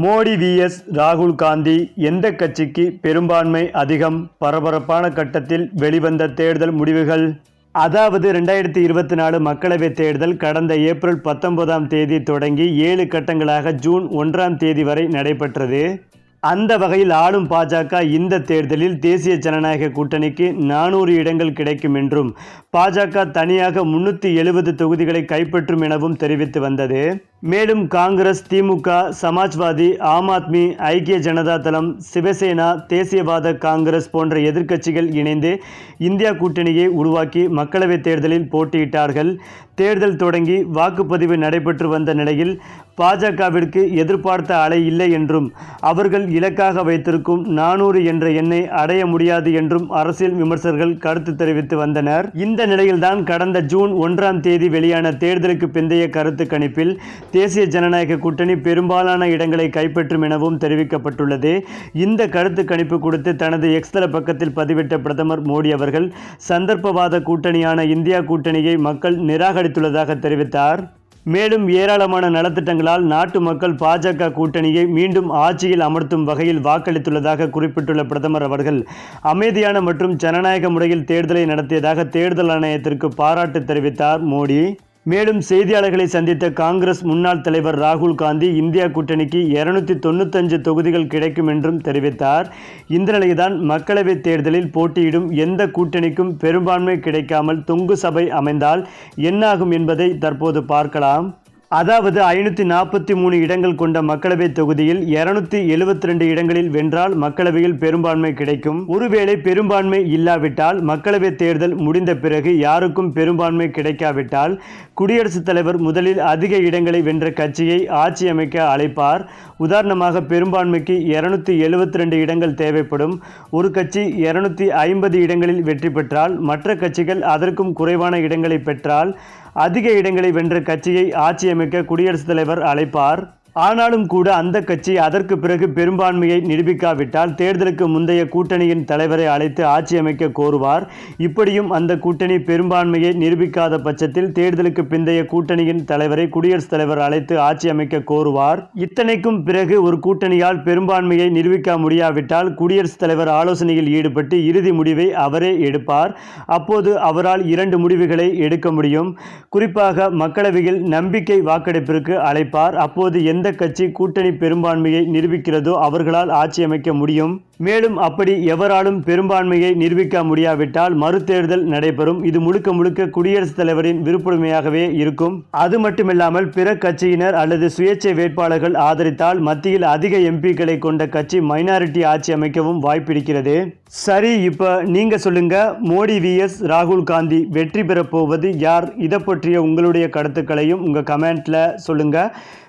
Modi vs ராகுல் காந்தி எந்த கட்சிக்கு பெரும்பான்மை அதிகம் பரபரப்பான கட்டத்தில் வெளிவந்த தேர்தல் முடிவுகள்? அதாவது ரெண்டாயிரத்தி இருபத்தி நாலு மக்களவைத் தேர்தல் கடந்த ஏப்ரல் பத்தொன்பதாம் தேதி தொடங்கி ஏழு கட்டங்களாக ஜூன் ஒன்றாம் தேதி வரை நடைபெற்றது. அந்த வகையில் ஆளும் பாஜக இந்த தேர்தலில் தேசிய ஜனநாயக கூட்டணிக்கு நானூறு இடங்கள் கிடைக்கும் என்றும் பாஜக தனியாக முன்னூற்றி எழுபது தொகுதிகளை கைப்பற்றும் எனவும் தெரிவித்து வந்தது. மேலும் காங்கிரஸ் திமுக சமாஜ்வாதி ஆம் ஆத்மி ஐக்கிய ஜனதா தளம் சிவசேனா தேசியவாத காங்கிரஸ் போன்ற எதிர்க்கட்சிகள் இணைந்து இந்தியா கூட்டணியை உருவாக்கி மக்களவைத் தேர்தலில் போட்டியிட்டார்கள். தேர்தல் தொடங்கி வாக்குப்பதிவு நடைபெற்று வந்த நிலையில் பாஜகவிற்கு எதிர்பார்த்த அலை இல்லை என்றும் அவர்கள் இலக்காக வைத்திருக்கும் நானூறு என்ற எண்ணை அடைய முடியாது என்றும் அரசியல் விமர்சகர்கள் கருத்து தெரிவித்து வந்தனர். இந்த நிலையில்தான் கடந்த ஜூன் ஒன்றாம் தேதி வெளியான தேர்தலுக்கு பிந்தைய கருத்து கணிப்பில் தேசிய ஜனநாயக கூட்டணி பெரும்பாலான இடங்களை கைப்பற்றும் எனவும் தெரிவிக்கப்பட்டுள்ளது. இந்த கருத்து கணிப்பு கொடுத்து தனது எக்ஸ்தல பக்கத்தில் பதிவிட்ட பிரதமர் மோடி அவர்கள் சந்தர்ப்பவாத கூட்டணியான இந்தியா கூட்டணியை மக்கள் நிராகரித்துள்ளதாக தெரிவித்தார். மேலும் ஏராளமான நலத்திட்டங்களால் நாட்டு மக்கள் பாஜக கூட்டணியை மீண்டும் ஆட்சியில் அமர்த்தும் வகையில் வாக்களித்துள்ளதாக குறிப்பிட்டுள்ள பிரதமர் அவர்கள் அமைதியான மற்றும் ஜனநாயக முறையில் தேர்தலை நடத்தியதாக தேர்தல் ஆணையத்திற்கு பாராட்டு தெரிவித்தார் மோடி. மேலும் செய்தியாளர்களை சந்தித்த காங்கிரஸ் முன்னாள் தலைவர் ராகுல் காந்தி இந்தியா கூட்டணிக்கு இருநூத்தி தொண்ணூத்தஞ்சு தொகுதிகள் கிடைக்கும் என்றும் தெரிவித்தார். இந்த நிலையில்தான் மக்களவைத் தேர்தலில் போட்டியிடும் எந்த கூட்டணிக்கும் பெரும்பான்மை கிடைக்காமல் தொங்கு சபை அமைந்தால் என்னாகும் என்பதை தற்போது பார்க்கலாம். அதாவது ஐநூற்றி நாற்பத்தி மூணு இடங்கள் கொண்ட மக்களவைத் தொகுதியில் இருநூத்தி எழுபத்தி ரெண்டு இடங்களில் வென்றால் மக்களவையில் பெரும்பான்மை கிடைக்கும். ஒருவேளை பெரும்பான்மை இல்லாவிட்டால் மக்களவைத் தேர்தல் முடிந்த பிறகு யாருக்கும் பெரும்பான்மை கிடைக்காவிட்டால் குடியரசுத் தலைவர் முதலில் அதிக இடங்களை வென்ற கட்சியை ஆட்சி அமைக்க அழைப்பார். உதாரணமாக பெரும்பான்மைக்கு இருநூத்தி எழுபத்தி ரெண்டு இடங்கள் தேவைப்படும். ஒரு கட்சி இருநூத்தி ஐம்பது இடங்களில் வெற்றி பெற்றால் மற்ற கட்சிகள் அதற்கும் குறைவான இடங்களை பெற்றால் அதிக இடங்களை வென்ற கட்சியை ஆட்சியமைக்க குடியரசுத் தலைவர் அழைப்பார். ஆனாலும் கூட அந்த கட்சி அதற்கு பிறகு பெரும்பான்மையை நிரூபிக்காவிட்டால் தேர்தலுக்கு முந்தைய கூட்டணியின் தலைவரை அழைத்து ஆட்சி அமைக்க கோருவார். இப்படியும் அந்த கூட்டணி பெரும்பான்மையை நிரூபிக்காத பட்சத்தில் தேர்தலுக்கு பிந்தைய கூட்டணியின் தலைவரை குடியரசுத் தலைவர் அழைத்து ஆட்சி அமைக்க கோருவார். இத்தனைக்கும் பிறகு ஒரு கூட்டணியால் பெரும்பான்மையை நிரூபிக்க முடியாவிட்டால் குடியரசுத் தலைவர் ஆலோசனையில் ஈடுபட்டு இறுதி முடிவை அவரே எடுப்பார். அப்போது அவரால் இரண்டு முடிவுகளை எடுக்க முடியும். குறிப்பாக மக்களவையில் நம்பிக்கை வாக்கெடுப்பிற்கு அழைப்பார். அப்போது எந்த எந்த கட்சி கூட்டணி பெரும்பான்மையை நிரூபிக்கிறதோ அவர்களால் ஆட்சி அமைக்க முடியும். மேலும் அப்படி எவராலும் பெரும்பான்மையை நிரூபிக்க முடியாவிட்டால் மறுதேர்தல் நடைபெறும். இது முழுக்க முழுக்க குடியரசுத் தலைவரின் விருப்புரிமையாகவே இருக்கும். அது மட்டுமில்லாமல் பிற கட்சியினர் அல்லது சுயேட்சை வேட்பாளர்கள் ஆதரித்தால் மத்தியில் அதிக எம்பிக்களை கொண்ட கட்சி மைனாரிட்டி ஆட்சி அமைக்கவும் வாய்ப்பிருக்கிறது. சரி இப்போ நீங்க சொல்லுங்க மோடி விஎஸ் ராகுல் காந்தி வெற்றி பெறப்போவது யார்? இதை பற்றிய உங்களுடைய கருத்துக்களையும் உங்க கமெண்ட்ல சொல்லுங்க.